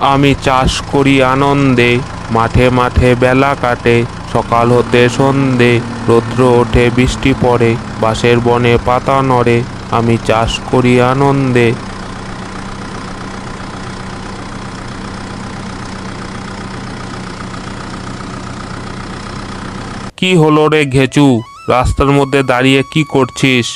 আমি চাষ করি আনন্দে, মাঠে মাঠে বেলা কাটে, সকাল হতে সন্ধে, রৌদ্র ওঠে, বৃষ্টি পড়ে, বাঁশের বনে পাতা নড়ে, আমি চাষ করি আনন্দে। কি হলো রে ঘেচু? রাস্তার মধ্যে দাঁড়িয়ে কি করছিস?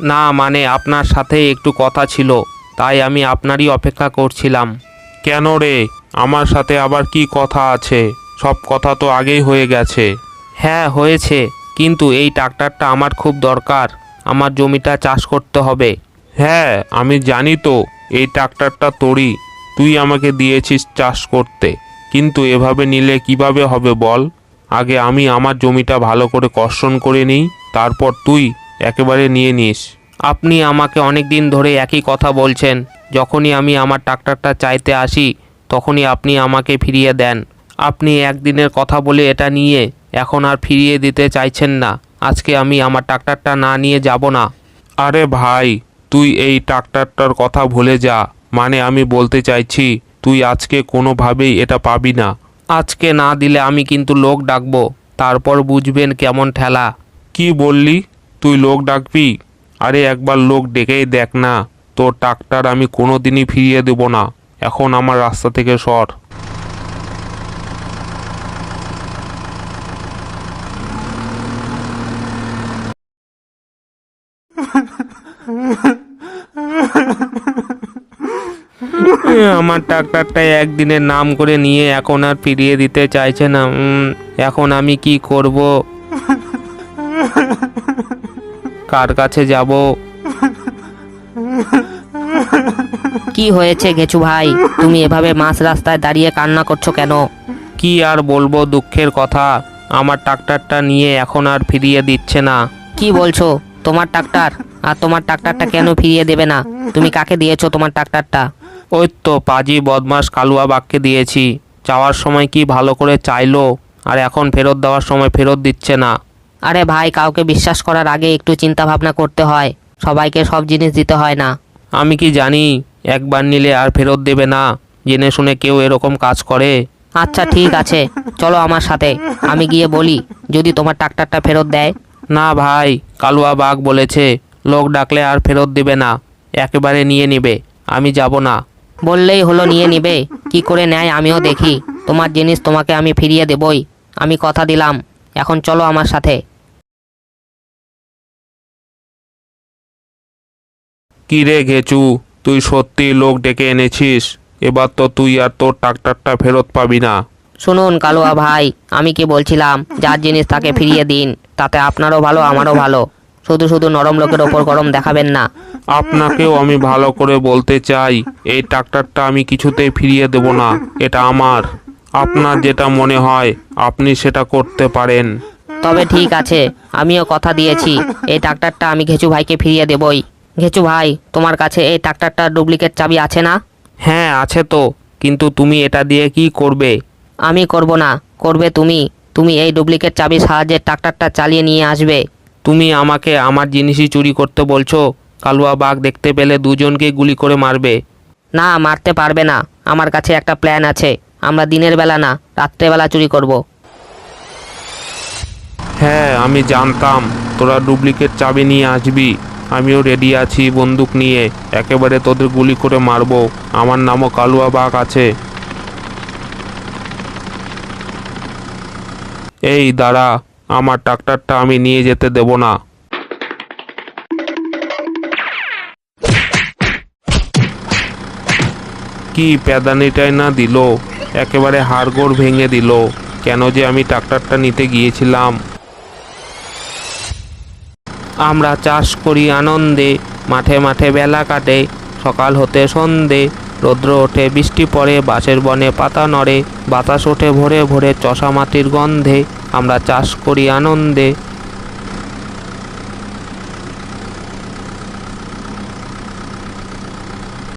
না মানে আপনার সাথে একটু কথা ছিল, তাই আমি আপনারই অপেক্ষা করছিলাম। কেন রে? আমার সাথে আবার কি কথা আছে? সব কথা তো আগেই হয়ে গেছে। হ্যাঁ হয়েছে। কিন্তু এই ট্রাক্টরটা আমার খুব দরকার। আমার জমিটা চাষ করতে হবে। হ্যাঁ আমি জানি তো এই ট্রাক্টরটা তোরই। তুই আমাকে দিয়েছিস চাষ করতে। কিন্তু এভাবে নিলে কীভাবে হবে বল? আগে আমি আমার জমিটা ভালো করে কর্ষণ করে নিই তারপর তুই একেবারে নিয়ে নিস। আপনি আমাকে অনেক দিন ধরে একই কথা বলছেন। যখনই আমি আমার ট্রাক্টরটা চাইতে আসি তখনই আপনি আমাকে ফিরিয়ে দেন। আপনি একদিনের কথা বলে এটা নিয়ে এখন আর ফিরিয়ে দিতে চাইছেন না। আজকে আমি আমার ট্রাক্টরটা না নিয়ে যাব না। আরে ভাই তুই এই ট্রাক্টরটার কথা ভুলে যা। মানে আমি বলতে চাইছি তুই আজকে কোনোভাবেই এটা পাবি না। আজকে না দিলে আমি কিন্তু লোক ডাকবো। তারপর বুঝবেন কেমন ঠেলা। কি বললি? তুই লোক ডাকবি? আরে একবার লোক ডেকেই দেখ না। তোর ট্রাক্টর আমি কোনোদিনই ফিরিয়ে দেব না। এখন আমার রাস্তা থেকে সর। আমার ট্রাক্টরটা একদিনের নাম করে নিয়ে এখন আর ফিরিয়ে দিতে চাইছে না। এখন আমি কি করব? কার কাছে যাব? কি হয়েছে গেছু ভাই? তুমি এভাবে মাঝ রাস্তায় দাঁড়িয়ে কান্না করছ কেন? কি আর বলব দুঃখের কথা আমার ট্রাক্টরটা নিয়ে এখন আর ফিরিয়ে দিচ্ছে না। কি বলছো? তোমার ট্রাক্টর? আর তোমার ট্রাক্টরটা কেন ফিরিয়ে দেবে না? তুমি কাকে দিয়েছ তোমার ট্রাক্টরটা? ওই তো পাজি বদমাস কালুয়া বাঘকে দিয়েছি। যাওয়ার সময় কি ভালো করে চাইলো আর এখন ফেরত দেওয়ার সময় ফেরত দিচ্ছে না। আরে ভাই কাউকে বিশ্বাস করার আগে একটু চিন্তা ভাবনা করতে হয়। সবাইকে সব জিনিস দিতে হয় না। আমি কি জানি একবার নিলে আর ফেরত দেবে না। জেনে শুনে কেউ এরকম কাজ করে। আচ্ছা ঠিক আছে। চলো আমার সাথে। আমি গিয়ে বলি যদি তোমার ট্রাক্টরটা ফেরত দেয়। না ভাই কালুয়া বাঘ বলেছে লোক ডাকলে আর ফেরত দেবে না। একেবারে নিয়ে নেবে। আমি যাব না। বললেই হলো নিয়ে নিবে। কি করে নেয় আমিও দেখি। তোমার জিনিস তোমাকে আমি ফিরিয়ে দেবই। আমি কথা দিলাম। এখন চলো আমার সাথে। কি রে ঘেচু? তুই সত্যি লোক ডেকে এনেছিস? এবার তো তুই আর তোর ট্রাক্টরটা ফেরত পাবি না। শুনুন কালুয়া ভাই আমি কি বলছিলাম যার জিনিস তাকে ফিরিয়ে দিন তাতে আপনারও ভালো আমারও ভালো। শুধু শুধু নরম লোকের ওপর গরম দেখাবেন না। আপনাকেও আমি ভালো করে বলতে চাই এই ট্রাক্টরটা আমি কিছুতেই ফিরিয়ে দেব না এটা আমার। আপনার যেটা মনে হয় আপনি সেটা করতে পারেন। তবে ঠিক আছে আমিও কথা দিয়েছি এই ট্রাক্টরটা আমি ঘেচু ভাইকে ফিরিয়ে দেবই। ঘেচু ভাই তোমার কাছে এই ট্রাক্টরটার ডুপ্লিকেট চাবি আছে না? হ্যাঁ আছে তো কিন্তু তুমি এটা দিয়ে কি করবে? আমি করব না করবে তুমি। তুমি এই ডুপ্লিকেট চাবির সাহায্যে ট্রাক্টরটা চালিয়ে নিয়ে আসবে। তুমি আমাকে আমার জিনিসই চুরি করতে বলছো? কালুয়া বাঘ দেখতে পেলে দুজনকে গুলি করে মারবে। না মারতে পারবে না। আমার কাছে একটা প্ল্যান আছে। আমরা দিনের বেলা না রাত্রেবেলা চুরি করব। হ্যাঁ আমি জানতাম। তোরা ডুপ্লিকেট চাবি নিয়ে আসবি। আমিও রেডি আছি বন্দুক নিয়ে। একেবারে তোদের গুলি করে মারবো। আমার নামও কালুয়া বাঘ আছে। এই, দাঁড়া। আমার ট্রাক্টরটা আমি নিয়ে যেতে দেব না। কি প্যাদানিটাই না দিল। একেবারে হাড়গোড় ভেঙে দিল। কেন যে আমি ট্রাক্টরটা নিতে গিয়েছিলাম। আমরা চাষ করি আনন্দে। মাঠে মাঠে বেলা কাটে, সকাল হতে সন্ধে। রৌদ্র ওঠে, বৃষ্টি পড়ে, বাঁশের বনে পাতা নড়ে, বাতাস ওঠে ভরে ভরে চষা মাটির গন্ধে। আমরা চাষ করি আনন্দে।